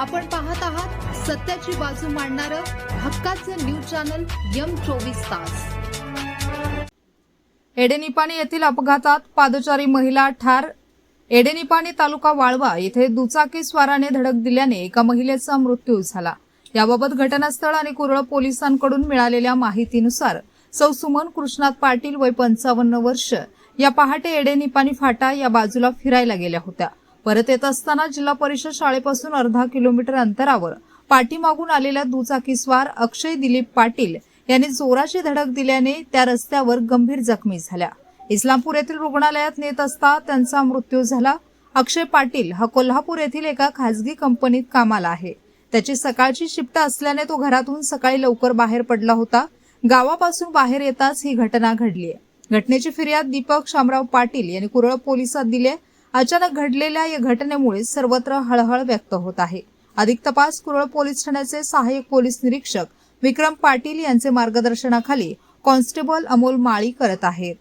आपण पाहत आहात सत्याची बाजू मांडणारं हक्काचं न्यूज चॅनल यम चोवीस तास. एडेनिपाणी येथील अपघातात पादचारी महिला ठार. एडेनिपाणी तालुका वाळवा येथे दुचाकी स्वाराने धडक दिल्याने एका महिलेचा मृत्यू झाला. याबाबत घटनास्थळ आणि कुरळ पोलिसांकडून मिळालेल्या माहितीनुसार सौ सुमन कृष्णात पाटील वय पंचावन्न वर्ष या पहाटे एडेनिपाणी फाटा या बाजूला फिरायला गेल्या होत्या. परत येत असताना जिल्हा परिषद शाळेपासून अर्धा किलोमीटर अंतरावर पाठीमागून आलेल्या दुचाकीस्वार अक्षय दिलीप पाटील यांनी जोराची धडक दिल्याने त्या रस्त्यावर गंभीर जखमी झाल्या. इस्लामपूर येथील रुग्णालयात नेत असता त्यांचा मृत्यू झाला. अक्षय पाटील हा कोल्हापूर येथील एका खासगी कंपनीत कामाला आहे. त्याची सकाळची शिफ्ट असल्याने तो घरातून सकाळी लवकर बाहेर पडला होता. गावापासून बाहेर येताच ही घटना घडली घटनेची फिर्याद दीपक शामराव पाटील यांनी कुरळ पोलिसात दिली अचानक घडलेल्या या घटनेमुळे सर्वत्र हळहळ व्यक्त होत आहे. अधिक तपास कुरळ पोलीस ठाण्याचे सहाय्यक पोलीस निरीक्षक विक्रम पाटील यांचे मार्गदर्शनाखाली कॉन्स्टेबल अमोल माळी करत आहेत.